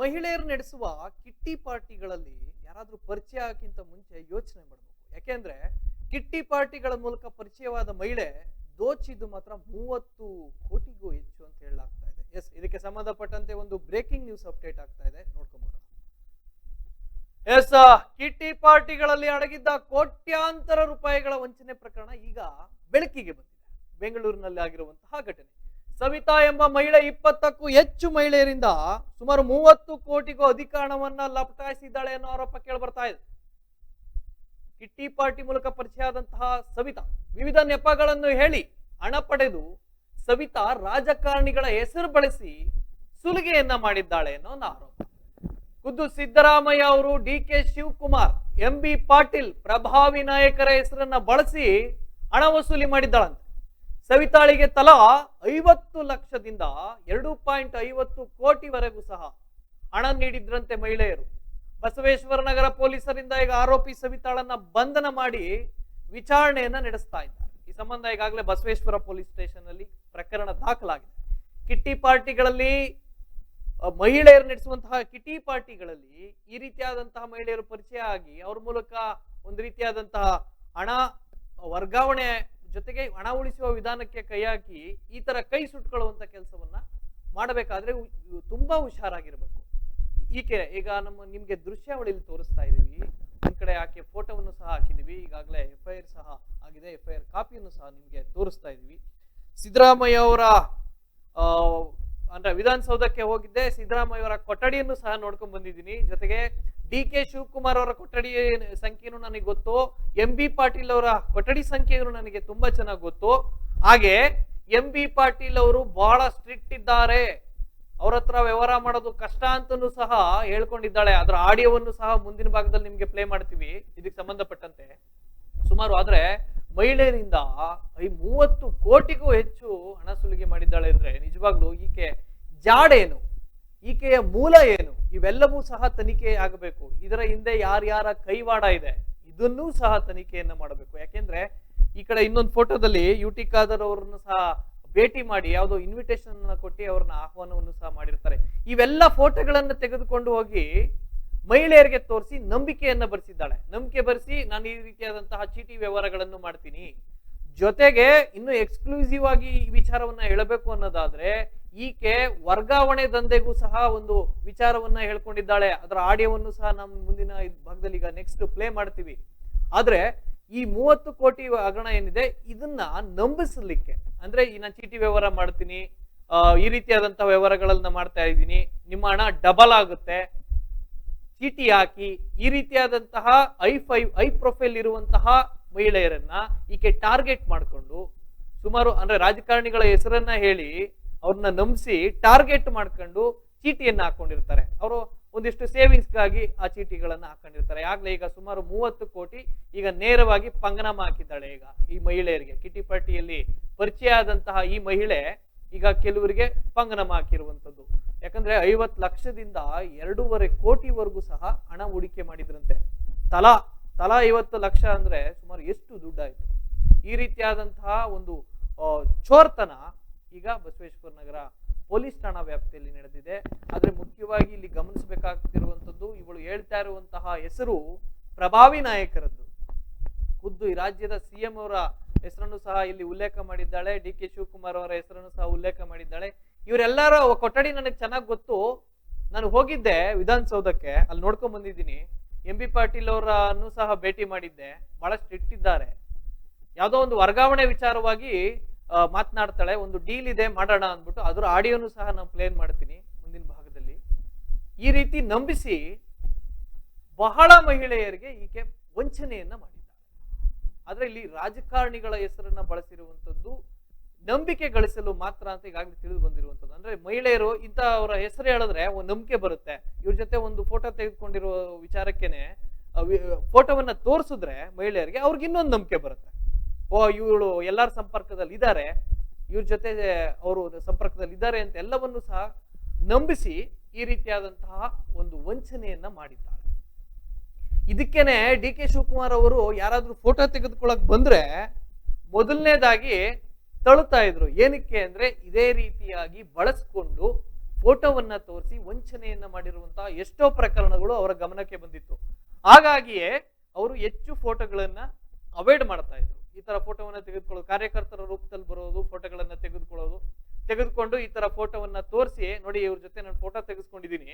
ಮಹಿಳೆಯರು ನಡೆಸುವ ಕಿಟ್ಟಿ ಪಾರ್ಟಿಗಳಲ್ಲಿ ಯಾರಾದರೂ ಪರಿಚಯ ಆಗಕ್ಕಿಂತ ಮುಂಚೆ ಯೋಚನೆ ಮಾಡಬೇಕು. ಯಾಕೆಂದ್ರೆ ಕಿಟ್ಟಿ ಪಾರ್ಟಿಗಳ ಮೂಲಕ ಪರಿಚಯವಾದ ಮಹಿಳೆ ದೋಚಿದ್ದು ಮಾತ್ರ ಮೂವತ್ತು ಕೋಟಿಗೂ ಹೆಚ್ಚು ಅಂತ ಹೇಳಲಾಗ್ತಾ ಇದೆ. ಎಸ್ ಇದಕ್ಕೆ ಸಂಬಂಧಪಟ್ಟಂತೆ ಒಂದು ಬ್ರೇಕಿಂಗ್ ನ್ಯೂಸ್ ಅಪ್ಡೇಟ್ ಆಗ್ತಾ ಇದೆ. ನೋಡ್ಕೊಂಬರೋಣ ಎಸ್ ಕಿಟ್ಟಿ ಪಾರ್ಟಿಗಳಲ್ಲಿ ಅಡಗಿದ್ದ ಕೋಟ್ಯಾಂತರ ರೂಪಾಯಿಗಳ ವಂಚನೆ ಪ್ರಕರಣ ಈಗ ಬೆಳಕಿಗೆ ಬಂದಿದೆ. ಬೆಂಗಳೂರಿನಲ್ಲಿ ಆಗಿರುವಂತಹ ಘಟನೆ. ಸವಿತಾ ಎಂಬ ಮಹಿಳೆ ಇಪ್ಪತ್ತಕ್ಕೂ ಹೆಚ್ಚು ಮಹಿಳೆಯರಿಂದ ಸುಮಾರು ಮೂವತ್ತು ಕೋಟಿಗೂ ಅಧಿಕ ಹಣವನ್ನ ಲಪಟಾಯಿಸಿದ್ದಾಳೆ ಅನ್ನೋ ಆರೋಪ ಕೇಳಿ ಬರ್ತಾ ಇದೆ. ಕಿಟ್ಟಿ ಪಾರ್ಟಿ ಮೂಲಕ ಪರಿಚಯ ಆದಂತಹ ಸವಿತಾ ವಿವಿಧ ನೆಪಗಳನ್ನು ಹೇಳಿ ಹಣ ಪಡೆದು ಸವಿತಾ ರಾಜಕಾರಣಿಗಳ ಹೆಸರು ಬಳಸಿ ಸುಲಿಗೆಯನ್ನ ಮಾಡಿದ್ದಾಳೆ ಅನ್ನೋ ಒಂದು ಆರೋಪ. ಖುದ್ದು ಸಿದ್ದರಾಮಯ್ಯ ಅವರು D K Shivakumar, M B Patil ಪ್ರಭಾವಿ ನಾಯಕರ ಹೆಸರನ್ನ ಬಳಸಿ ಹಣ ವಸೂಲಿ ಮಾಡಿದ್ದಾಳಂತೆ. ಸವಿತಾಳಿಗೆ ತಲಾ ಐವತ್ತು ಲಕ್ಷದಿಂದ ಎರಡು ಪಾಯಿಂಟ್ ಐವತ್ತು ಕೋಟಿವರೆಗೂ ಸಹ ಹಣ ನೀಡಿದ್ರಂತೆ ಮಹಿಳೆಯರು. ಬಸವೇಶ್ವರ ನಗರ ಪೊಲೀಸರಿಂದ ಈಗ ಆರೋಪಿ ಸವಿತಾಳನ್ನ ಬಂಧನ ಮಾಡಿ ವಿಚಾರಣೆಯನ್ನ ನಡೆಸ್ತಾ ಇದ್ದಾರೆ. ಈ ಸಂಬಂಧ ಈಗಾಗಲೇ ಬಸವೇಶ್ವರ ಪೊಲೀಸ್ ಸ್ಟೇಷನ್ ಅಲ್ಲಿ ಪ್ರಕರಣ ದಾಖಲಾಗಿದೆ. ಕಿಟ್ಟಿ ಪಾರ್ಟಿಗಳಲ್ಲಿ ಮಹಿಳೆಯರು ನಡೆಸುವಂತಹ ಕಿಟ್ಟಿ ಪಾರ್ಟಿಗಳಲ್ಲಿ ಈ ರೀತಿಯಾದಂತಹ ಮಹಿಳೆಯರು ಪರಿಚಯ ಆಗಿ ಅವ್ರ ಮೂಲಕ ಒಂದು ರೀತಿಯಾದಂತಹ ಹಣ ವರ್ಗಾವಣೆ ಜೊತೆಗೆ ಹಣ ಉಳಿಸುವ ವಿಧಾನಕ್ಕೆ ಕೈ ಹಾಕಿ ಈ ತರ ಕೈ ಸುಟ್ಕೊಳ್ಳುವಂತ ಕೆಲಸವನ್ನ ಮಾಡಬೇಕಾದ್ರೆ ತುಂಬಾ ಹುಷಾರಾಗಿರ್ಬೇಕು. ಈಕೆ, ಈಗ ನಮ್ಮ ನಿಮ್ಗೆ ದೃಶ್ಯಾವಳಿಯಲ್ಲಿ ತೋರಿಸ್ತಾ ಇದೀವಿ ಒಂದ್ ಕಡೆ ಆಕೆ ಫೋಟೋವನ್ನು ಸಹ ಹಾಕಿದೀವಿ ಈಗಾಗಲೇ ಎಫ್ ಐ ಆರ್ ಸಹ ಆಗಿದೆ. ಎಫ್ ಐ ಆರ್ ಕಾಪಿಯನ್ನು ಸಹ ನಿಮ್ಗೆ ತೋರಿಸ್ತಾ ಇದೀವಿ ಸಿದ್ದರಾಮಯ್ಯ ಅವರ ಅಂದ್ರೆ ವಿಧಾನಸೌಧಕ್ಕೆ ಹೋಗಿದ್ದೆ. ಸಿದ್ದರಾಮಯ್ಯ ಅವರ ಕೊಠಡಿಯನ್ನು ಸಹ ನೋಡ್ಕೊಂಡ್ ಬಂದಿದ್ದೀನಿ. ಜೊತೆಗೆ ಡಿ ಕೆ ಶಿವಕುಮಾರ್ ಅವರ ಕೊಠಡಿ ಸಂಖ್ಯೆನೂ ನನಗೆ ಗೊತ್ತು. ಎಂ ಬಿ ಪಾಟೀಲ್ ಅವರ ಕೊಠಡಿ ಸಂಖ್ಯೆನೂ ನನಗೆ ತುಂಬಾ ಚೆನ್ನಾಗಿ ಗೊತ್ತು. ಹಾಗೆ ಎಂ ಬಿ ಪಾಟೀಲ್ ಅವರು ಬಹಳ ಸ್ಟ್ರಿಕ್ಟ್ ಇದ್ದಾರೆ. ಅವ್ರ ಹತ್ರ ವ್ಯವಹಾರ ಮಾಡೋದು ಕಷ್ಟ ಅಂತನೂ ಸಹ ಹೇಳ್ಕೊಂಡಿದ್ದಾಳೆ. ಅದರ ಆಡಿಯೋವನ್ನು ಸಹ ಮುಂದಿನ ಭಾಗದಲ್ಲಿ ನಿಮ್ಗೆ ಪ್ಲೇ ಮಾಡ್ತೀವಿ. ಇದಕ್ಕೆ ಸಂಬಂಧಪಟ್ಟಂತೆ. ಸುಮಾರು ಆದ್ರೆ ಮಹಿಳೆಯರಿಂದ ಈ ಮೂವತ್ತು ಕೋಟಿಗೂ ಹೆಚ್ಚು ಹಣ ಸುಲಿಗೆ ಮಾಡಿದ್ದಾಳೆ ಅಂದ್ರೆ ನಿಜವಾಗ್ಲೂ ಈಕೆ ಜಾಡೇನು. ಈಕೆಯ ಮೂಲ ಏನು? ಇವೆಲ್ಲವೂ ಸಹ ತನಿಖೆ ಆಗಬೇಕು. ಇದರ ಹಿಂದೆ ಯಾರ್ಯಾರ ಕೈವಾಡ ಇದೆ, ಇದನ್ನೂ ಸಹ ತನಿಖೆಯನ್ನು ಮಾಡಬೇಕು. ಯಾಕೆಂದ್ರೆ ಈ ಕಡೆ ಇನ್ನೊಂದು ಫೋಟೋದಲ್ಲಿ ಯು ಟಿ ಖಾದರ್ ಅವರನ್ನು ಸಹ ಭೇಟಿ ಮಾಡಿ, ಯಾವುದೋ ಇನ್ವಿಟೇಷನ್ ಅನ್ನ ಕೊಟ್ಟು ಅವ್ರನ್ನ ಆಹ್ವಾನವನ್ನು ಸಹ ಮಾಡಿರ್ತಾರೆ. ಇವೆಲ್ಲ ಫೋಟೋಗಳನ್ನು ತೆಗೆದುಕೊಂಡು ಹೋಗಿ ಮಹಿಳೆಯರಿಗೆ ತೋರಿಸಿ ನಂಬಿಕೆಯನ್ನ ಬರೆಸಿದ್ದಾಳೆ. ನಂಬಿಕೆ ಬರೆಸಿ ನಾನು ಈ ರೀತಿಯಾದಂತಹ ಚೀಟಿ ವ್ಯವಹಾರಗಳನ್ನು ಮಾಡ್ತೀನಿ. ಜೊತೆಗೆ ಇನ್ನು ಎಕ್ಸ್ಕ್ಲೂಸಿವ್ ಆಗಿ ಈ ವಿಚಾರವನ್ನ ಹೇಳಬೇಕು ಅನ್ನೋದಾದ್ರೆ ಈಕೆ ವರ್ಗಾವಣೆ ದಂಧೆಗೂ ಸಹ ಒಂದು ವಿಚಾರವನ್ನ ಹೇಳ್ಕೊಂಡಿದ್ದಾಳೆ. ಅದರ ಆಡಿಯೋವನ್ನು ಸಹ ನಮ್ಮ ಮುಂದಿನ ಭಾಗದಲ್ಲಿ ಈಗ ನೆಕ್ಸ್ಟ್ ಪ್ಲೇ ಮಾಡ್ತೀವಿ. ಆದ್ರೆ ಈ ಮೂವತ್ತು ಕೋಟಿ ಹಗರಣ ಏನಿದೆ, ಇದನ್ನ ನಂಬಿಸಲಿಕ್ಕೆ, ಅಂದ್ರೆ ಈ ನಾನು ಚೀಟಿ ವ್ಯವಹಾರ ಮಾಡ್ತೀನಿ ಈ ರೀತಿಯಾದಂತಹ ವ್ಯವಹಾರಗಳನ್ನ ಮಾಡ್ತಾ ಇದ್ದೀನಿ, ನಿಮ್ಮ ಹಣ ಡಬಲ್ ಆಗುತ್ತೆ, ಚೀಟಿ ಹಾಕಿ, ಈ ರೀತಿಯಾದಂತಹ ಐ ಫೈವ್, ಐ ಪ್ರೊಫೈಲ್ ಇರುವಂತಹ ಮಹಿಳೆಯರನ್ನ ಈಕೆ ಟಾರ್ಗೆಟ್ ಮಾಡಿಕೊಂಡು, ಸುಮಾರು ಅಂದ್ರೆ ರಾಜಕಾರಣಿಗಳ ಹೆಸರನ್ನ ಹೇಳಿ ಅವ್ರನ್ನ ನಂಬಿಸಿ ಟಾರ್ಗೆಟ್ ಮಾಡ್ಕೊಂಡು ಚೀಟಿಯನ್ನು ಹಾಕೊಂಡಿರ್ತಾರೆ. ಅವರು ಒಂದಿಷ್ಟು ಸೇವಿಂಗ್ಸ್ಗಾಗಿ ಆ ಚೀಟಿಗಳನ್ನು ಹಾಕೊಂಡಿರ್ತಾರೆ. ಆಗ್ಲೇ ಈಗ ಸುಮಾರು ಮೂವತ್ತು ಕೋಟಿ ಈಗ ನೇರವಾಗಿ ಪಂಗನಾಮ ಹಾಕಿದ್ದಾಳೆ ಈಗ ಈ ಮಹಿಳೆಯರಿಗೆ. ಕಿಟಿ ಪಾರ್ಟಿಯಲ್ಲಿ ಪರಿಚಯ ಆದಂತಹ ಈ ಮಹಿಳೆ ಈಗ ಕೆಲವರಿಗೆ ಪಂಗನಾಮ ಹಾಕಿರುವಂಥದ್ದು. ಯಾಕಂದ್ರೆ ಐವತ್ತು ಲಕ್ಷದಿಂದ ಎರಡೂವರೆ ಕೋಟಿವರೆಗೂ ಸಹ ಹಣ ಹೂಡಿಕೆ ಮಾಡಿದ್ರಂತೆ. ತಲಾ ತಲಾ ಐವತ್ತು ಲಕ್ಷ ಅಂದ್ರೆ ಸುಮಾರು ಎಷ್ಟು ದುಡ್ಡಾಯಿತು. ಈ ರೀತಿಯಾದಂತಹ ಒಂದು ಚೋರ್ತನ ಈಗ ಬಸವೇಶ್ವರ ನಗರ ಪೊಲೀಸ್ ಠಾಣಾ ವ್ಯಾಪ್ತಿಯಲ್ಲಿ ನಡೆದಿದೆ. ಆದರೆ ಮುಖ್ಯವಾಗಿ ಇಲ್ಲಿ ಗಮನಿಸಬೇಕಾಗ್ತಿರುವಂತದ್ದು ಇವಳು ಹೇಳ್ತಾ ಇರುವಂತಹ ಹೆಸರು ಪ್ರಭಾವಿ ನಾಯಕರದ್ದು. ಖುದ್ದು ಈ ರಾಜ್ಯದ ಸಿಎಂ ಅವರ ಹೆಸರನ್ನು ಸಹ ಇಲ್ಲಿ ಉಲ್ಲೇಖ ಮಾಡಿದ್ದಾಳೆ. ಡಿ ಕೆ ಶಿವಕುಮಾರ್ ಅವರ ಹೆಸರನ್ನು ಸಹ ಉಲ್ಲೇಖ ಮಾಡಿದ್ದಾಳೆ. ಇವರೆಲ್ಲರ ಕೊಠಡಿ ನನಗೆ ಚೆನ್ನಾಗಿ ಗೊತ್ತು. ನಾನು ಹೋಗಿದ್ದೆ ವಿಧಾನಸೌಧಕ್ಕೆ, ಅಲ್ಲಿ ನೋಡ್ಕೊಂಡ್ ಬಂದಿದ್ದೀನಿ. ಎಂ ಬಿ ಪಾಟೀಲ್ ಅವರನ್ನು ಸಹ ಭೇಟಿ ಮಾಡಿದ್ದೆ. ಬಹಳ ಇಟ್ಟಿದ್ದಾರೆ ಯಾವುದೋ ಒಂದು ವರ್ಗಾವಣೆ ವಿಚಾರವಾಗಿ ಮಾತನಾಡ್ತಾಳೆ, ಒಂದು ಡೀಲ್ ಇದೆ, ಮಾಡೋಣ ಅಂದ್ಬಿಟ್ಟು ಅದರ ಆಡಿಯೋನು ಸಹ ನಾನು ಪ್ಲೇನ್ ಮಾಡ್ತೀನಿ ಮುಂದಿನ ಭಾಗದಲ್ಲಿ. ಈ ರೀತಿ ನಂಬಿಸಿ ಬಹಳ ಮಹಿಳೆಯರಿಗೆ ಈಕೆ ವಂಚನೆಯನ್ನ ಮಾಡಿದ್ದಾರೆ. ಆದ್ರೆ ಇಲ್ಲಿ ರಾಜಕಾರಣಿಗಳ ಹೆಸರನ್ನ ಬಳಸಿರುವಂತದ್ದು ನಂಬಿಕೆ ಗಳಿಸಲು ಮಾತ್ರ ಅಂತ ಈಗಾಗಲೇ ತಿಳಿದು ಬಂದಿರುವಂತದ್ದು. ಅಂದ್ರೆ ಮಹಿಳೆಯರು ಇಂತ ಅವರ ಹೆಸರು ಹೇಳಿದ್ರೆ ಒಂದು ನಂಬಿಕೆ ಬರುತ್ತೆ. ಇವ್ರ ಜೊತೆ ಒಂದು ಫೋಟೋ ತೆಗೆದುಕೊಂಡಿರೋ ವಿಚಾರಕ್ಕೇನೆ ಫೋಟೋವನ್ನ ತೋರಿಸಿದ್ರೆ ಮಹಿಳೆಯರಿಗೆ ಅವ್ರಿಗೆ ಇನ್ನೊಂದು ನಂಬಿಕೆ ಬರುತ್ತೆ. ಓ, ಇವಳು ಎಲ್ಲರ ಸಂಪರ್ಕದಲ್ಲಿ ಇದ್ದಾರೆ ಇವ್ರ ಜೊತೆ ಅವರು ಸಂಪರ್ಕದಲ್ಲಿ ಇದ್ದಾರೆ ಅಂತ ಎಲ್ಲವನ್ನು ಸಹ ನಂಬಿಸಿ ಈ ರೀತಿಯಾದಂತಹ ಒಂದು ವಂಚನೆಯನ್ನ ಮಾಡಿದ್ದಾಳೆ. ಇದಕ್ಕೇನೆ ಡಿ ಕೆ ಶಿವಕುಮಾರ್ ಅವರು ಯಾರಾದ್ರೂ ಫೋಟೋ ತೆಗೆದುಕೊಳ್ಳಕ್ ಬಂದ್ರೆ ಮೊದಲನೇದಾಗಿ ತಳ್ತಾ ಇದ್ರು. ಏನಕ್ಕೆ ಅಂದ್ರೆ ಇದೇ ರೀತಿಯಾಗಿ ಬಳಸ್ಕೊಂಡು ಫೋಟೋವನ್ನ ತೋರಿಸಿ ವಂಚನೆಯನ್ನ ಮಾಡಿರುವಂತಹ ಎಷ್ಟೋ ಪ್ರಕರಣಗಳು ಅವರ ಗಮನಕ್ಕೆ ಬಂದಿತ್ತು. ಹಾಗಾಗಿಯೇ ಅವರು ಹೆಚ್ಚು ಫೋಟೋಗಳನ್ನ ಅವಾಯ್ಡ್ ಮಾಡ್ತಾ ಇದ್ರು. ಈ ತರ ಫೋಟೋವನ್ನ ತೆಗೆದುಕೊಳ್ಳೋದು ಕಾರ್ಯಕರ್ತರ ರೂಪದಲ್ಲಿ ಬರೋದು, ಫೋಟೋಗಳನ್ನು ತೆಗೆದುಕೊಳ್ಳೋದು. ತೆಗೆದುಕೊಂಡು ಈ ತರ ಫೋಟೋವನ್ನ ತೋರಿಸಿ, ನೋಡಿ ಇವ್ರ ಜೊತೆ ನಾನು ಫೋಟೋ ತೆಗೆಸ್ಕೊಂಡಿದ್ದೀನಿ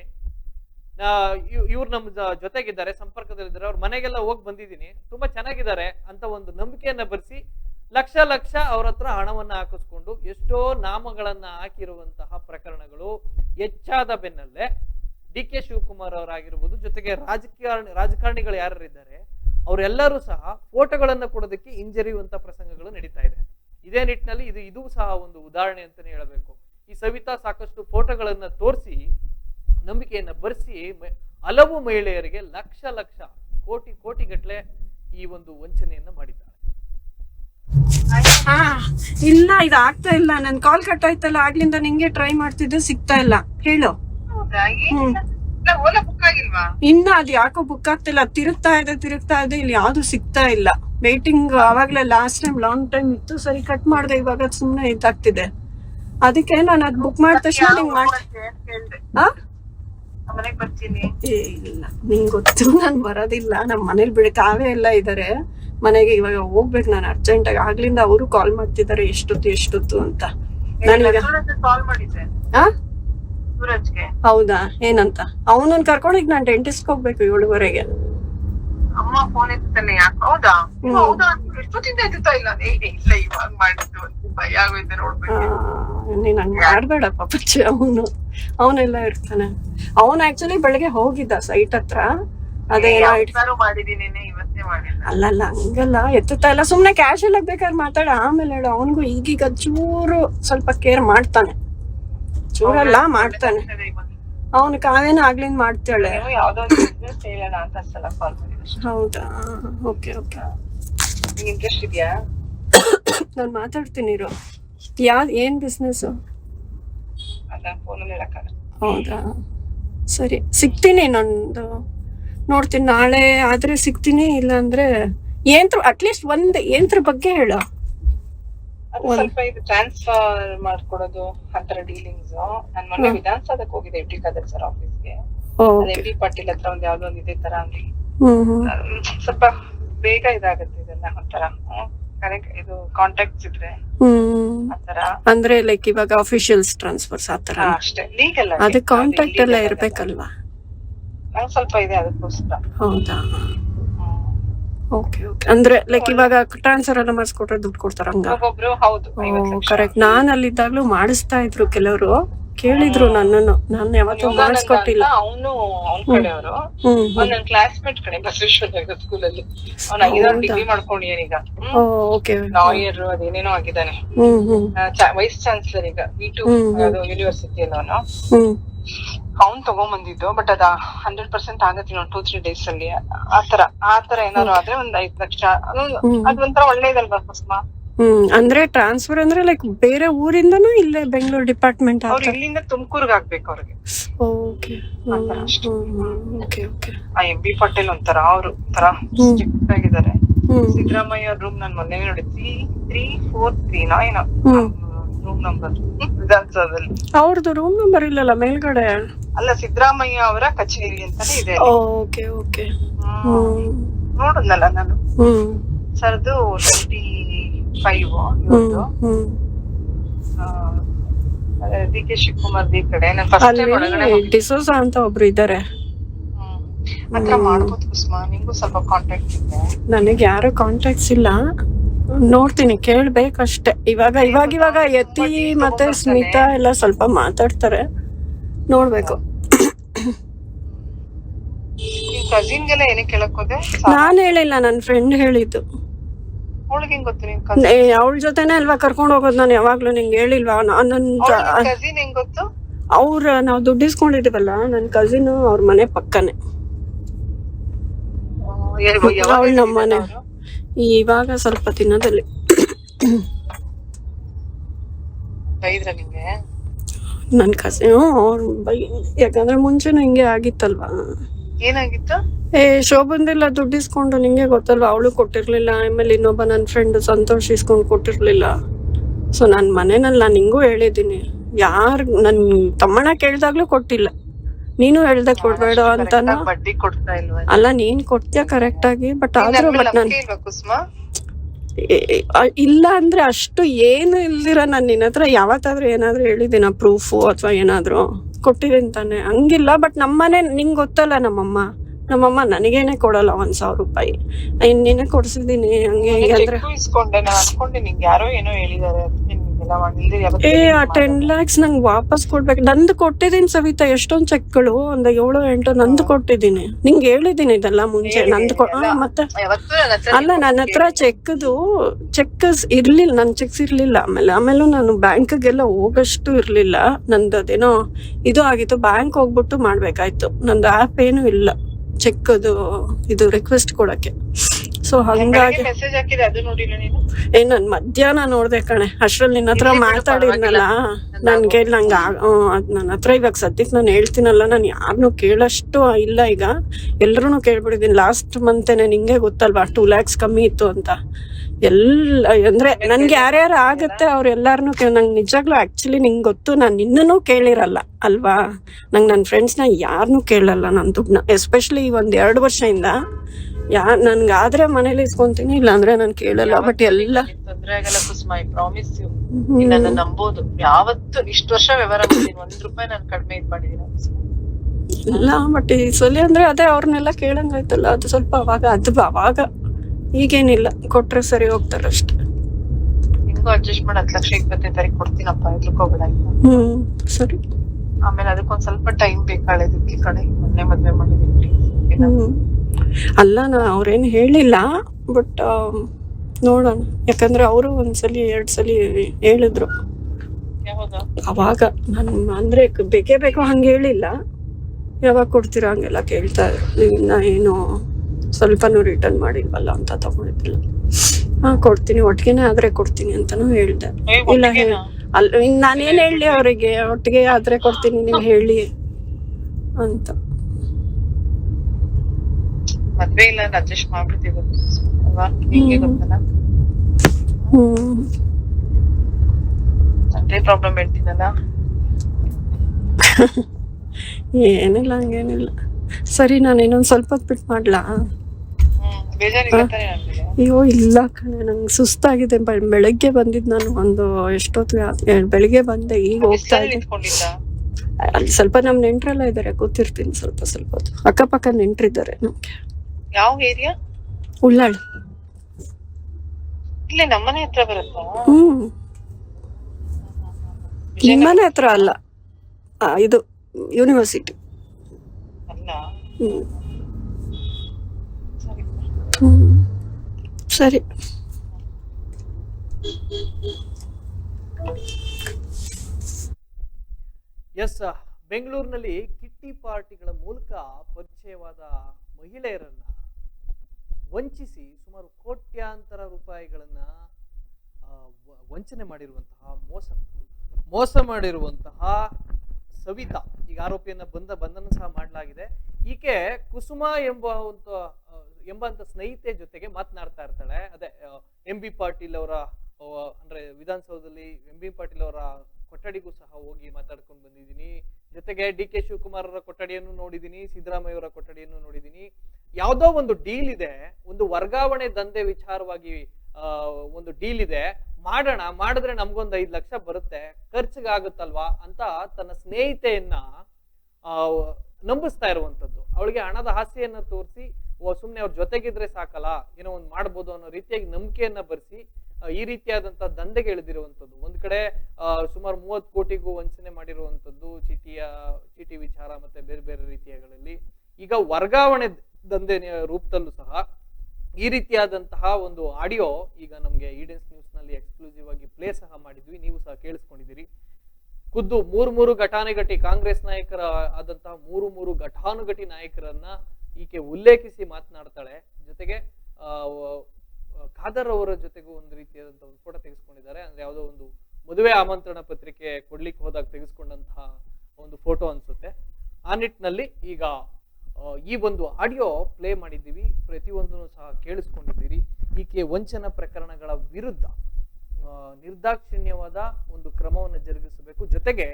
ಇವ್ರು ನಮ್ಮ ಜೊತೆಗಿದ್ದಾರೆ, ಸಂಪರ್ಕದಲ್ಲಿದ್ದಾರೆ, ಅವ್ರ ಮನೆಗೆಲ್ಲ ಹೋಗಿ ಬಂದಿದ್ದೀನಿ ತುಂಬಾ ಚೆನ್ನಾಗಿದ್ದಾರೆ ಅಂತ ಒಂದು ನಂಬಿಕೆಯನ್ನು ಬರೆಸಿ, ಲಕ್ಷ ಲಕ್ಷ ಅವ್ರ ಹತ್ರ ಹಣವನ್ನ ಹಾಕಿಸ್ಕೊಂಡು, ಎಷ್ಟೋ ನಾಮಗಳನ್ನ ಹಾಕಿರುವಂತಹ ಪ್ರಕರಣಗಳು ಹೆಚ್ಚಾದ ಬೆನ್ನಲ್ಲೇ ಡಿ ಕೆ ಶಿವಕುಮಾರ್ ಅವರಾಗಿರ್ಬೋದು, ಜೊತೆಗೆ ರಾಜಕಾರಣಿ ರಾಜಕಾರಣಿಗಳು ಯಾರಿದ್ದಾರೆ ಅವರೆಲ್ಲರೂ ಸಹ ಫೋಟೋಗಳನ್ನು ಕೊಡೋದಕ್ಕೆ ಹಿಂಜರಿಯುವಂಥ ಪ್ರಸಂಗಗಳು ನಡೀತಾ ಇದೆ. ಇದೇ ನಿಟ್ಟಿನಲ್ಲಿ ಇದು ಇದು ಸಹ ಒಂದು ಉದಾಹರಣೆ ಅಂತಾನೆ ಹೇಳಬೇಕು. ಈ ಸವಿತಾ ಸಾಕಷ್ಟು ಫೋಟೋಗಳನ್ನ ತೋರಿಸಿ ನಂಬಿಕೆಯನ್ನ ಬರೆಸಿ ಹಲವು ಮಹಿಳೆಯರಿಗೆ ಲಕ್ಷ ಲಕ್ಷ ಕೋಟಿ ಕೋಟಿ ಗಟ್ಟಲೆ ಈ ಒಂದು ವಂಚನೆಯನ್ನ ಮಾಡಿದ್ದಾರೆ. ಹಾ ಇಲ್ಲ ಇದು ಆಗ್ತಾ ಇಲ್ಲ. ನನ್ ಕಾಲ್ ಕಟ್ ಆಯ್ತಲ್ಲ ಆಗ್ಲಿಂದ ನಿಂಗೆ ಟ್ರೈ ಮಾಡ್ತಿದ್ದೆ ಸಿಗ್ತಾ ಇಲ್ಲ. ಹೇಳು. ಇನ್ನ ಅದ್ ಯಾಕೋ ಬುಕ್ ಆಗ್ತಿಲ್ಲ. ತಿರುಗ್ತಾ ಇದೆ ತಿರುಗ್ತಾ ಇದೆ ಇಲ್ಲಿ ಯಾವ್ದು ಸಿಗ್ತಾ ಇಲ್ಲ. ವೇಟಿಂಗ್ ಅವಾಗ್ಲೇ ಲಾಸ್ಟ್ ಟೈಮ್ ಲಾಂಗ್ ಟೈಮ್ ಇತ್ತು. ಸರಿ ಕಟ್ ಮಾಡ್ದೆ ಇವಾಗ ಸುಮ್ನೆ ಇದಾಗ್ತಿದೆ. ಅದಕ್ಕೆ ನಾನು ಅದ್ ಬುಕ್ ಮಾಡಿದ ತಕ್ಷಣ ನಿಂಗ್ ಮಾಡ್ ಬರ್ತೀನಿ. ಇಲ್ಲ. ನಿಂಗ್ ಗೊತ್ತು ನಾನ್ ಬರೋದಿಲ್ಲ. ನಮ್ ಮನೇಲಿ ಬಿಡ ಕಾವೇ ಎಲ್ಲ ಇದಾರೆ. ಮನೆಗೆ ಇವಾಗ ಹೋಗ್ಬೇಕು ನಾನು ಅರ್ಜೆಂಟ್ ಆಗಿ. ಆಗ್ಲಿಂದ ಅವರು ಕಾಲ್ ಮಾಡ್ತಿದ್ದಾರೆ ಎಷ್ಟೊತ್ತು ಎಷ್ಟೊತ್ತು ಅಂತ. ನಾನೀಗ ಕಾಲ್ ಮಾಡಿದ್ದೆ. ಹೌದಾ? ಏನಂತ? ಅವನನ್ನ ಕರ್ಕೊಂಡು ಈಗ ನಾನ್ ಡೆಂಟಿಸ್ಟ್ ಹೋಗ್ಬೇಕು ಏಳುವರೆಗೆ. ಅಮ್ಮ ಫೋನ್ ಎತ್ತುತ್ತಾನೆ ಯಾಕೆ? ಹೌದಾ? ಹ್ಮ್. ಹೌದಾ? ಅಂತ ಎಷ್ಟೊತ್ತಿಂದ ಎತ್ತುತ್ತಾ ಇಲ್ಲ? ಏ, ಇಲ್ಲ ಇವಾಗ ಮಾಡಿದ್ದು. ಅಂತ ಭಯ ಆಗೋಯ್ತು ನೋಡ್ಬೇಕು. ನೀನ್ ಹಂಗ್ ಮಾಡ್ಬೇಡ ಪಪ್ಪಚ್ಚಿ ಅವನು. ಅವನೆಲ್ಲ ಇರ್ತಾನೆ. ಅವನ್ ಆಕ್ಚುಲಿ ಬೆಳಗ್ಗೆ ಹೋಗಿದ್ದ ಸೈಟ್ ಹತ್ರ. ಅದೇನೋ ಇಟ್- ಯಾವ್ದಾರು ಮಾಡಿದೀನಿ ಇವತ್ತೇ ಮಾಡಿಲ್ಲ. ಅಲ್ಲಲ್ಲ ಹಂಗಲ್ಲ. ಎತ್ತುತ್ತಾ ಇಲ್ಲ. ಸುಮ್ನೆ ಕ್ಯಾಶ್ ಎಲ್ಲ ಬೇಕಾದ್ರೆ ಮಾತಾಡ. ಆಮೇಲೆ ಹೇಳು ಅವನಿಗೂ ಈಗೀಗ ಚೂರು ಸ್ವಲ್ಪ ಕೇರ್ ಮಾಡ್ತಾನೆ. ಚೂರಲ್ಲ ಮಾಡ್ತಾನೆ. ಅವನು ಕಾವೇನ ಆಗ್ಲಿಂದ ಮಾಡ್ತಾಳೆ. ಹೌದಾ? Okay okay. ಇಂಟ್ರೆಸ್ಟ್ ಇದೆಯಾ? ನಾನು ಮಾತಾಡ್ತೀನಿ ಇರೋ. ಯಾ ಏನ್ ಬಿಸ್ನೆಸ್ ಹೌದಾ? ಸರಿ ಸಿಗ್ತೀನಿ ನಂದು. ನೋಡ್ತೀನಿ ನಾಳೆ ಆದ್ರೆ ಸಿಗ್ತೀನಿ ಇಲ್ಲ ಅಂದ್ರೆ ಏನ್ತ್ರ ಅಟ್ಲೀಸ್ಟ್ ಒಂದ್ ಏನ್ ಬಗ್ಗೆ ಹೇಳು. ಅದು ಸ್ವಲ್ಪ ಇದು ಟ್ರಾನ್ಸ್ಫರ್ ಮಾಡ್ಕೊಡೋದು ಆತರ ಡೀಲಿಂಗ್ಸ್ ನಾನ್ ಮೊನ್ನೆ ವಿಧಾನಸೌಧಕ್ಕೆ ಹೋಗಿದ್ದೆ ಎಂ ಟಿ ಖಾದರ್ ಸರ್ ಆಫೀಸ್ಗೆ ಎಂ ಪಿ ಪಾಟೀಲ್ ಹತ್ರ ಒಂದ್ ಯಾವ್ದೋ ಒಂದ್ ಇದೇ ತರ ಅಲ್ಲಿ ಸ್ವಲ್ಪ ಬೇಗ ಇದಾಗುತ್ತೆ ಇದೆಲ್ಲ ಒಂಥರ. ಕರೆಕ್ಟ್ ಇದು ಕಾಂಟ್ಯಾಕ್ಟ್ಸ್ ಇದ್ರೆ ಅಂದ್ರೆ ಲೈಕ್ ಇವಾಗ ಅಫಿಷಿಯಲ್ಸ್ ಟ್ರಾನ್ಸ್ಫರ್ಸ್ ಆತರ ಅಷ್ಟೇ. ಲೀಗಲ್ ಅದು ಕಾಂಟ್ಯಾಕ್ಟ್ ಎಲ್ಲ ಇರ್ಬೇಕಲ್ವಾ? ನಂಗೆ ಸ್ವಲ್ಪ ಇದೆ ಅದಕ್ಕೋಸ್ಕರ. ಹೌದಾ. ಓಕೆ ಓಕೆ ಅಂದ್ರೆ ಲೈಕ್ ಇವಾಗ ಟ್ರಾನ್ಸ್ಫರ್ ಎಲ್ಲ ಮಾಡಿಸ್ಕೊಟ್ರೆ ದುಡ್ಡು ಕೊಡ್ತಾರ ಹಂಗ? ಒಬ್ಬೊಬ್ರು ಹೌದು ಐವತ್ತು ಲಕ್ಷ. ಕರೆಕ್ಟ್ ನಾನ್ ಅಲ್ಲಿದ್ದಾಗ್ಲೂ ಮಾಡಿಸ್ತಾ ಇದ್ರು ಕೆಲವರು. ಕೇಳಿದ್ರು ನನ್ನನ್ನು. ನಾನು ಯಾವತ್ತೂ ಮಾಡಿಸ್ಕೊಟ್ಟಿಲ್ಲ. ಅವನು ಅವ್ನು ಕಡೆಯವರು. ಹ್ಮ್ ಅವ್ನ್ ಕ್ಲಾಸ್ಮೇಟ್ ಕಡೆ ಬಸವೇಶ್ವರ ಸ್ಕೂಲಲ್ಲಿ ಅವ್ನ ಐದಾರು ಡಿಗ್ರಿ ಮಾಡ್ಕೊಂಡಿದ್ದಾನೆ ಈಗ. ಓಕೆ ಲಾಯರ್ ಅದೇನೇನೋ ಆಗಿದ್ದಾನೆ. ಹ್ಮ್ ಹ್ಮ್. ವೈಸ್ ಚಾನ್ಸಲರ್ ಈಗ. ವಿ ಟು ಹ್ಮ್, ಹ್ಮ್. ಯೂನಿವರ್ಸಿಟಿ ಅವನು ಹ್ಮ್. ಅವ್ನ್ ತಗೊಂಬಂದಿದ್ದು ಬಟ್ ಅದ ಹಂಡ್ರೆಡ್ ಪರ್ಸೆಂಟ್ ಆಗತ್ತೆ ಟೂ ತ್ರೀ ಡೇಸ್ ಅಲ್ಲಿ. ಆತರ ಆತರ ಏನಾದ್ರು ಆದ್ರೆ ಒಂದ್ ಐದ್ ಲಕ್ಷ. ಅದೊಂಥರ ಒಳ್ಳೇದಲ್ವಾ ಕುಸುಮ ಹ್ಮ್ ಅಂದ್ರೆ ಟ್ರಾನ್ಸ್ಫರ್ ಅಂದ್ರೆ ಲೈಕ್ ಬೇರೆ ಊರಿಂದನೂ ಇಲ್ಲೇ ಬೆಂಗಳೂರು ಡಿಪಾರ್ಟ್ಮೆಂಟ್ ಅವ್ರು ಇಲ್ಲಿಂದ ತುಮಕೂರ್ಗ್ ಆಗ್ಬೇಕು ಅವ್ರಿಗೆ. ಓಕೆ ಓಕೆ ಓಕೆ ಆ ಎಂ ಬಿ ಪಟೇಲ್ ಒಂಥರ ಅವ್ರು ತರ ಸ್ಟ್ರಿಕ್ಟ್ ಆಗಿದ್ದಾರೆ. ಸಿದ್ದರಾಮಯ್ಯ ರೂಮ್ ನಾನ್ ಮೊನ್ನೆ ನೋಡಿ ತ್ರೀ ತ್ರೀ ಫೋರ್ ತ್ರೀ ನಾ ಏನೋ? ರೂಮ್ ನಂಬರ್ ವಿಧಾನಸೌಧದಲ್ಲಿ. ಅವ್ರದ್ದು ರೂಮ್ ನಂಬರ್ ಇಲ್ಲಲ್ಲ ಮೇಲ್ಗಡೆ? ಅಲ್ಲ ಸಿದ್ದರಾಮಯ್ಯ ಅವರ ಕಚೇರಿ ಅಂತಾನೆ ಇದೆ. Okay okay. ನೋಡಿದ್ನಲ್ಲ ನಾನು. ಸರ್ದು twenty five D K Shivakumar ಈ ಕಡೆ. ಡಿಸೋಸ ಅಂತ ಒಬ್ರು ಇದ್ದಾರೆ. ಹತ್ರ ಮಾಡ್ಬೋದು ಕುಸ್ಮಾ ನಿಂಗೂ ಸ್ವಲ್ಪ ಕಾಂಟ್ಯಾಕ್ಟ್ ಇದೆ. ನನಗೆ ಯಾರು ಕಾಂಟ್ಯಾಕ್ಟ್ಸ್ ಇಲ್ಲ. ನೋಡ್ತೀನಿ ಕೇಳ್ಬೇಕಷ್ಟೆ. ಇವಾಗ ಇವಾಗ ಇವಾಗ ಯತಿ ಮತ್ತೆ ಸ್ಮಿತಾ ಎಲ್ಲ ಸ್ವಲ್ಪ ಮಾತಾಡ್ತಾರೆ. ನೋಡ್ಬೇಕು. ನಾನು ಹೇಳಿಲ್ಲ ನನ್ನ ಫ್ರೆಂಡ್ ಹೇಳಿದ್ದು. ಅವಳ ಜೊತೆನೆ ಅಲ್ವಾ ಕರ್ಕೊಂಡು ಹೋಗೋದು ನಾನು ಯಾವಾಗ್ಲೂ ನಿಂಗೆ ಹೇಳಿಲ್ವಾ? ನನ್ನ ಅವ್ರ ನಾವು ದುಡ್ಡು ಇಸ್ಕೊಂಡಿದೀವಲ್ಲ ನನ್ನ ಕಸಿನ್ ಅವ್ರ ಮನೆ ಪಕ್ಕನೆ. ಅವಳ ನಮ್ಮ ಮನೆ? ಇವಾಗ ಸ್ವಲ್ಪ ದಿನದಲ್ಲಿ. ನನ್ ಕಸೆ ನನ್ನ ಅವ್ರ ಬೈ ಯಾಕಂದ್ರೆ ಮುಂಚೆನೂ ಹಿಂಗೆ ಆಗಿತ್ತಲ್ವಾ? ಏನಾಗಿತ್ತು? ಏ ಶೋಭಂದೆಲ್ಲ ದುಡ್ಡು ಇಸ್ಕೊಂಡು ನಿಂಗೆ ಗೊತ್ತಲ್ವಾ? ಅವಳು ಕೊಟ್ಟಿರ್ಲಿಲ್ಲ ಆಮೇಲೆ ಇನ್ನೊಬ್ಬ ನನ್ನ ಫ್ರೆಂಡ್ ಸಂತೋಷ್ ಇಸ್ಕೊಂಡು ಕೊಟ್ಟಿರ್ಲಿಲ್ಲ. ಸೊ ನನ್ನ ಮನೆನಲ್ಲಿ ನಾನು ಹಿಂಗೂ ಹೇಳಿದ್ದೀನಿ. ಯಾರ್ ನನ್ ತಮ್ಮಣ್ಣ ಕೇಳಿದಾಗ್ಲೂ ಕೊಟ್ಟಿಲ್ಲ. ನೀನು ಹೇಳ್ದೆ ಕೊಡ್ಬೇಡ ಆಗ್ ಬಡ್ಡಿ ಕೊಡ್ತಾ ಇಲ್ವಾ ಅಲ್ಲ ನೀನ್ ಕೊಡ್ತೀಯ ಕರೆಕ್ಟ್ ಆಗಿ? ಬಟ್ ಆದ್ರೂ ಬಟ್ ನನ್ ಇಲ್ವಾ ಕುಸುಮ? ಇಲ್ಲ ಅಂದ್ರೆ ಅಷ್ಟು ಏನು ಇಲ್ದಿರ ನಾನು ನಿನ್ನ ಹತ್ರ ಯಾವತ್ತಾದ್ರೂ ಏನಾದ್ರೂ ಹೇಳಿದಿನ ಪ್ರೂಫು ಅಥವಾ ಏನಾದ್ರೂ? ಕೊಟ್ಟಿದ್ದೀನಿ ತಾನೆ. ಹಂಗಿಲ್ಲ ಬಟ್ ನಮ್ಮನೆ ನಿಂಗೆ ಗೊತ್ತಲ್ಲ ನಮ್ಮಮ್ಮ. ನಮ್ಮಮ್ಮ ನನಗೇನೆ ಕೊಡಲ್ಲ ಒಂದ್ ಸಾವಿರ ರೂಪಾಯಿ. ಇನ್ನೇನೆ ಕೊಡ್ಸಿದೀನಿ ಹಂಗೆ ಹಿಂಗೆ ಅಂದ್ರೆ ಇಸ್ಕೊಂಡೆ ನಾನು ಅನ್ಕೊಂಡೆ ನಿಂಗೆ ಯಾರೋ ಏನೋ ಹೇಳಿದಾರೆ ಅದಕ್ಕೆ ಯಾವತ್ತೂ ಏ ಆ ಟೆನ್ ಲ್ಯಾಕ್ಸ್ ನಂಗೆ ವಾಪಸ್ ಕೊಡ್ಬೇಕು. ನಂದು ಕೊಟ್ಟಿದ್ದೀನಿ ಸವಿತಾ ಎಷ್ಟೊಂದ್ ಚೆಕ್ಗಳು ಒಂದ್ ಏಳು ಎಂಟು ನಂದು ಕೊಟ್ಟಿದ್ದೀನಿ ನಿಂಗೆ ಹೇಳಿದ್ದೀನಿ ಇದೆಲ್ಲ ಮುಂಚೆ ನಂದು ಕೊ- ಆ, ಮತ್ತೆ ಯಾವತ್ತೂ ನನ್ನ ಹತ್ರ ಅಲ್ಲ ನನ್ನ ಹತ್ರ ಚೆಕ್ದು ಚೆಕ್ ಇರ್ಲಿಲ್ಲ ನನ್ನ ಚೆಕ್ಸ್ ಇರ್ಲಿಲ್ಲ. ಆಮೇಲೆ ಆಮೇಲೆ ನಾನು ಬ್ಯಾಂಕ್ಗೆಲ್ಲ ಹೋಗಷ್ಟು ಇರ್ಲಿಲ್ಲ. ನಂದು ಅದೇನೋ ಇದು ಆಗಿತ್ತು ಬ್ಯಾಂಕ್ ಹೋಗ್ಬಿಟ್ಟು ಮಾಡ್ಬೇಕಾಯ್ತು. ನಂದು ಆಪ್ ಏನು ಇಲ್ಲ ಚೆಕ್ದು ಇದು ರಿಕ್ವೆಸ್ಟ್ ಕೊಡಕ್ಕೆ. ಸೊ ಹಂಗಾಗಿ ಮೆಸೇಜ್ ಹಾಕಿದೆ ಅದು ನೋಡಿಲ್ಲ ನೀನು? ಏ ನನ್ ಮಧ್ಯಾಹ್ನ ನೋಡ್ದೆ ಕಣೆ. ಅಷ್ಟ್ರಲ್ಲಿ ನಿನ್ನ ಹತ್ರ ಮಾತಾಡಿದ್ನಲ್ಲ. ನನ್ಗೆ ನಂಗೆ ನನ್ನ ಹತ್ರ ಇವಾಗ ಸದ್ಯಕ್ಕೆ ನಾನು ಹೇಳ್ತೀನಲ್ಲ ನಾನು ಯಾರನ್ನೂ ಕೇಳಷ್ಟು ಇಲ್ಲ ಈಗ. ಎಲ್ರೂ ಕೇಳ್ಬಿಟ್ಟಿದ್ದೀನಿ. ಲಾಸ್ಟ್ ಮಂತೇನೆ ನಿಂಗೆ ಗೊತ್ತಲ್ವಾ? ಟೂ ಲ್ಯಾಕ್ಸ್ ಕಮ್ಮಿ ಇತ್ತು ಅಂತ. ಎಲ್ಲ ಅಂದ್ರೆ ನನ್ಗೆ ಯಾರ್ಯಾರು ಆಗತ್ತೆ ಅವ್ರ ಎಲ್ಲಾರನು ನಂಗೆ ನಿಜಾಗ್ಲೂ ಆಕ್ಚುಲಿ ನಿಂಗೆ ಗೊತ್ತು. ನಾನು ನಿನ್ನೂ ಕೇಳಿರಲ್ಲ ಅಲ್ವಾ? ನಂಗೆ ನನ್ನ ಫ್ರೆಂಡ್ಸ್ನ ಯಾರನ್ನೂ ಕೇಳಲ್ಲ ನನ್ನ ದುಡ್ಡನ್ನ ಎಸ್ಪೆಷಲಿ ಒಂದ್ ಎರಡು ವರ್ಷದಿಂದ. ಯಾ ನನ್ಗಾದ್ರೆ ಮನೇಲಿ ಇಸ್ಕೊಂತೀನಿ ಇಲ್ಲಾಂದ್ರೆ ನಾನು ಕೇಳಲ್ಲ ಬಟ್ ಎಲ್ಲ ತೊಂದ್ರೆ ಆಗಲ್ಲ ಕುಸುಮ ಐ ಪ್ರಾಮಿಸ್ ಯು. ನನ್ನ ನಂಬೋದು. ಯಾವತ್ತು ಇಷ್ಟು ವರ್ಷ ವ್ಯವಹಾರ ಮಾಡಿದೀನಿ ಒಂದ್ ರೂಪಾಯಿ ನಾನು ಕಡಿಮೆ ಇದ್ ಮಾಡಿದೀನಿ. ಇಲ್ಲ ಬಟ್ ಈ ಸೊಲಿ ಅಂದ್ರೆ ಅದೇ ಅವ್ರನ್ನೆಲ್ಲ ಕೇಳಂಗಾಯ್ತಲ್ಲ ಅದು ಸ್ವಲ್ಪ ಅವಾಗ ಅದು ಅವಾಗ ಈಗೇನಿಲ್ಲ ಕೊಟ್ರೆ ಸರಿ ಹೋಗ್ತಾರೆ ಅಷ್ಟೇ. ಹಿಂಗೂ ಅಡ್ಜಸ್ಟ್ ಮಾಡಿ ಹತ್ತು ಲಕ್ಷ ಇಪ್ಪತ್ತೈದು ತಾರೀಕು ಕೊಡ್ತೀನಪ್ಪ ಎದ್ರುಕೋಬೇಡ ಹ್ಮ್ ಸರಿ. ಆಮೇಲೆ ಅದಕ್ಕೊಂದ್ ಸ್ವಲ್ಪ ಟೈಮ್ ಬೇಕಾಳೆ ಇದಕ್ಕೆ ಕಡೆ ಮೊನ್ನೆ ಮದ್ವೆ ಮಾಡಿದೀನಿ ಅಲ್ಲ ನಾ ಅವ್ರೇನು ಹೇಳಿಲ್ಲ ಬಟ್ ನೋಡೋಣ. ಯಾಕಂದ್ರೆ ಅವರು ಒಂದ್ಸಲಿ ಎರಡ್ ಸಲಿ ಹೇಳಿದ್ರು ಅವಾಗ. ನನ್ ಅಂದ್ರೆ ಬೇಕೇ ಬೇಕು ಹಂಗೆ ಹೇಳಿಲ್ಲ. ಯಾವಾಗ ಕೊಡ್ತೀರಾ ಹಂಗೆಲ್ಲ ಕೇಳ್ತಾ ಇದ್ರು ನೀವು ಇನ್ನ ಏನು ಸ್ವಲ್ಪನೂ ರಿಟರ್ನ್ ಮಾಡಿಲ್ವಲ್ಲ ಅಂತ ತಗೊಂಡಿದ್ದಿಲ್ಲ. ಹಾ ಕೊಡ್ತೀನಿ. ಒಟ್ಟಿಗೆನೆ ಆದ್ರೆ ಕೊಡ್ತೀನಿ ಅಂತಾನು ಹೇಳ್ದೆ. ಇಲ್ಲ ಅಲ್ ಅಲ್ಲ ನಾನೇನ್ ಹೇಳಿ ಅವರಿಗೆ? ಒಟ್ಟಿಗೆ ಆದ್ರೆ ಕೊಡ್ತೀನಿ ನೀವು ಹೇಳಿ ಅಂತ. ಮದ್ವೆ ಇಲ್ಲ ಅಡ್ಜಸ್ಟ್ ಮಾಡ್ಬಿಡ್ತೀವಿ ಅಲ್ವಾ? ನಿಮ್ಗೆ ಗೊತ್ತಲ್ಲ? ಅದೇ ಪ್ರಾಬ್ಲಮ್ ಹೇಳ್ತೀನಲ್ಲ? ಏನಿಲ್ಲ ಹಂಗೇನಿಲ್ಲ. ಸರಿ ನಾನು ಇನ್ನೊಂದ್ ಸ್ವಲ್ಪ ಬಿಟ್ ಬಿಟ್ಟು ಮಾಡ್ಲಾ ಅಯ್ಯೋ ಇಲ್ಲ ಕಣೆ ನಂಗೆ ಸುಸ್ತಾಗಿದೆ. ಬೆಳಗ್ಗೆ ಬಂದಿದ್ ನಾನು ಒಂದು ಎಷ್ಟೊತ್ತು ಬೆಳಿಗ್ಗೆ ಬಂದೆ ಈಗ ಹೋಗ್ತಾ ಇದ್ದೆ ಅಲ್ಲಿ ಸ್ವಲ್ಪ ನಮ್ ನೆಂಟ್ರೆಲ್ಲ ಇದಾರೆ ಕೂತಿರ್ತೀನಿ ಸ್ವಲ್ಪ ಸ್ವಲ್ಪ ಹೊತ್ತು. ಅಕ್ಕಪಕ್ಕ ನೆಂಟ್ರಿದ್ದಾರೆ ನಮ್ಗೆ. ಯಾವ ಏರಿಯಾ ಉಳ್ಳಾಳು. ಇಲ್ಲೇ ನಮ್ಮನೆ ಹತ್ರ ಬರುತ್ತಾ? ಹ್ಮ್. ನಿಮ್ಮನೆ ಹತ್ರ ಅಲ್ಲ. ಆ, ಇದು ಯೂನಿವರ್ಸಿಟಿ ಅಲ್ಲ? ಹ್ಮ್. ಸರಿ. ಹ್ಮ್. ಸರಿ. ಎಸ್ ಬೆಂಗಳೂರಿನಲ್ಲಿ ಕಿಟ್ಟಿ ಪಾರ್ಟಿಗಳ ಮೂಲಕ ಪರಿಚಯವಾದ ಮಹಿಳೆಯರನ್ನ ವಂಚಿಸಿ ಸುಮಾರು ಕೋಟ್ಯಾಂತರ ರೂಪಾಯಿಗಳನ್ನು ವಂಚನೆ ಮಾಡಿರುವಂತಹ ಮೋಸ ಮೋಸ ಮಾಡಿರುವಂತಹ ಸವಿತಾ, ಈಗ ಆರೋಪಿಯನ್ನ ಬಂದ ಬಂಧನ ಸಹ ಮಾಡಲಾಗಿದೆ. ಈಕೆ ಕುಸುಮ ಎಂಬ ಒಂದು ಎಂಬಂತ ಸ್ನೇಹಿತೆ ಜೊತೆಗೆ ಮಾತನಾಡ್ತಾ ಇರ್ತಾಳೆ. ಅದೇ ಎಂ ಬಿ ಪಾಟೀಲ್ ಅವರ ಅಂದ್ರೆ ವಿಧಾನಸೌಧದಲ್ಲಿ ಎಂ ಬಿ ಪಾಟೀಲ್ ಅವರ ಕೊಠಡಿಗೂ ಸಹ ಹೋಗಿ ಮಾತಾಡ್ಕೊಂಡು ಬಂದಿದ್ದೀನಿ. ಜೊತೆಗೆ ಡಿ ಕೆ ಶಿವಕುಮಾರರ ಕೊಠಡಿಯನ್ನು ನೋಡಿದ್ದೀನಿ ಸಿದ್ದರಾಮಯ್ಯ ಅವರ ಕೊಠಡಿಯನ್ನು ನೋಡಿದ್ದೀನಿ. ಯಾವುದೋ ಒಂದು ಡೀಲ್ ಇದೆ, ಒಂದು ವರ್ಗಾವಣೆ ದಂಧೆ ವಿಚಾರವಾಗಿ ಒಂದು ಡೀಲ್ ಇದೆ. ಮಾಡೋಣ, ಮಾಡಿದ್ರೆ ನಮ್ಗೊಂದು ಐದು ಲಕ್ಷ ಬರುತ್ತೆ, ಖರ್ಚಿಗಾಗುತ್ತಲ್ವಾ ಅಂತ ತನ್ನ ಸ್ನೇಹಿತೆಯನ್ನ ನಂಬಿಸ್ತಾ ಇರುವಂತದ್ದು ಅವಳಿಗೆ ಹಣದ ಆಸೆಯನ್ನ ತೋರಿಸಿ ಸುಮ್ಮನೆ ಅವ್ರ ಜೊತೆಗಿದ್ರೆ ಸಾಕಲ್ಲ, ಏನೋ ಒಂದು ಮಾಡ್ಬೋದು ಅನ್ನೋ ರೀತಿಯಾಗಿ ನಂಬಿಕೆಯನ್ನ ಬರೆಸಿ ಈ ರೀತಿಯಾದಂತಹ ದಂಧೆಗೆ ಇಳಿದಿರುವಂತದ್ದು ಒಂದ್ ಕಡೆ ಸುಮಾರು ಮೂವತ್ತು ಕೋಟಿಗೂ ವಂಚನೆ ಮಾಡಿರುವಂತದ್ದು ಚೀಟಿಯ, ಚೀಟಿ ವಿಚಾರ ಮತ್ತೆ ಬೇರೆ ಬೇರೆ ರೀತಿಯಗಳಲ್ಲಿ ಈಗ ವರ್ಗಾವಣೆ ದಂಧೆ ರೂಪದಲ್ಲೂ ಸಹ ಈ ರೀತಿಯಾದಂತಹ ಒಂದು ಆಡಿಯೋ ಈಗ ನಮಗೆ ಈಡೆನ್ಸ್ ನ್ಯೂಸ್ನಲ್ಲಿ ಎಕ್ಸ್ಕ್ಲೂಸಿವ್ ಆಗಿ ಪ್ಲೇ ಸಹ ಮಾಡಿದ್ವಿ. ನೀವು ಸಹ ಕೇಳಿಸ್ಕೊಂಡಿದ್ದೀರಿ. ಖುದ್ದು ಮೂರು ಮೂರು ಘಟಾನುಘಟಿ ಕಾಂಗ್ರೆಸ್ ನಾಯಕರ ಆದಂತಹ ಮೂರು ಮೂರು ಘಟಾನುಘಟಿ ನಾಯಕರನ್ನ ಈಕೆ ಉಲ್ಲೇಖಿಸಿ ಮಾತನಾಡ್ತಾಳೆ. ಜೊತೆಗೆ ಖಾದರ್ ಅವರ ಜೊತೆಗೂ ಒಂದು ರೀತಿಯಾದಂಥ ಒಂದು ಫೋಟೋ ತೆಗೆಸ್ಕೊಂಡಿದ್ದಾರೆ. ಅಂದ್ರೆ ಯಾವುದೋ ಒಂದು ಮದುವೆ ಆಮಂತ್ರಣ ಪತ್ರಿಕೆ ಕೊಡ್ಲಿಕ್ಕೆ ಹೋದಾಗ ತೆಗೆಸ್ಕೊಂಡಂತಹ ಒಂದು ಫೋಟೋ ಅನ್ಸುತ್ತೆ. ಆ ನಿಟ್ಟಿನಲ್ಲಿ ಈಗ ಈ ಒಂದು ಆಡಿಯೋ ಪ್ಲೇ ಮಾಡಿದ್ದೀವಿ. ಪ್ರತಿಯೊಂದನ್ನು ಸಹ ಕೇಳಿಸ್ಕೊಂಡಿದ್ದೀರಿ. ಈಕೆ ವಂಚನ ಪ್ರಕರಣಗಳ ವಿರುದ್ಧ ನಿರ್ದಾಕ್ಷಿಣ್ಯವಾದ ಒಂದು ಕ್ರಮವನ್ನು ಜರುಗಿಸಬೇಕು. ಜೊತೆಗೆ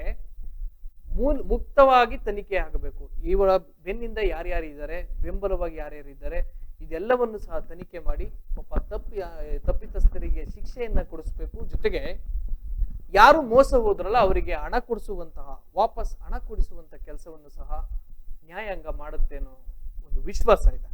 ಮೂಲ್, ಮುಕ್ತವಾಗಿ ತನಿಖೆ ಆಗಬೇಕು. ಇವಳ ಬೆನ್ನಿಂದ ಯಾರ್ಯಾರು ಇದ್ದಾರೆ ಬೆಂಬಲವಾಗಿ ಯಾರ್ಯಾರು ಇದ್ದಾರೆ ಇದೆಲ್ಲವನ್ನು ಸಹ ತನಿಖೆ ಮಾಡಿ ಪಾಪ ತಪ್ಪಿ ತಪ್ಪಿತಸ್ಥರಿಗೆ ಶಿಕ್ಷೆಯನ್ನು ಕೊಡಿಸ್ಬೇಕು. ಜೊತೆಗೆ ಯಾರು ಮೋಸ ಹೋದ್ರಲ್ಲ ಅವರಿಗೆ ಹಣ ಕೊಡಿಸುವಂತಹ, ವಾಪಸ್ ಹಣ ಕೊಡಿಸುವಂತಹ ಕೆಲಸವನ್ನು ಸಹ ನ್ಯಾಯಾಂಗ ಮಾಡುತ್ತೆ ಅನ್ನೋ ಒಂದು ವಿಶ್ವಾಸ ಇದೆ.